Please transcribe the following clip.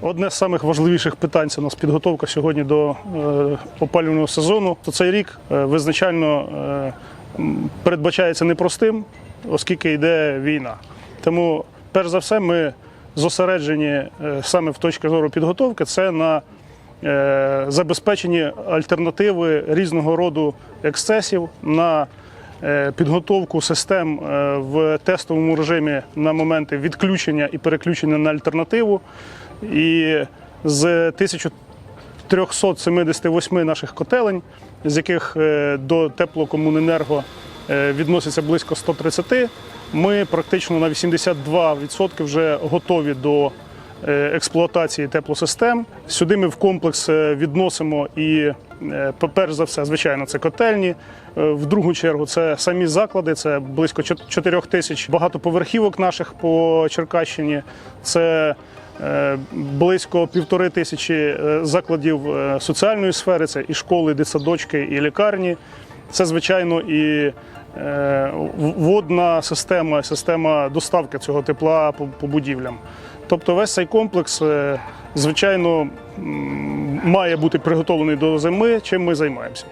Одне з самих важливіших питань це у нас підготовка сьогодні до е, опалювального сезону. То цей рік е, визначально е, передбачається непростим, оскільки йде війна. Тому, перш за все, ми зосереджені саме в точці зору підготовки це на забезпеченні альтернативи різного роду ексцесів на підготовку систем е, в тестовому режимі на моменти відключення і переключення на альтернативу. І з 1378 наших котелень, з яких е, до теплокомуненерго е, відноситься близько 130, ми практично на 82% вже готові до е, експлуатації теплосистем. Сюди ми в комплекс е, відносимо і, е, перш за все, звичайно, це котельні. Е, В другу чергу це самі заклади, це близько 4 тисяч багатоповерхівок наших по Черкащині. Це е, близько півтори тисячі е, закладів е, соціальної сфери, це і школи, і дитсадочки, і лікарні. Це, звичайно, і е, водна система, система доставки цього тепла по будівлям. Тобто весь цей комплекс, е, звичайно, має бути приготовлений до зими, чим ми займаємося.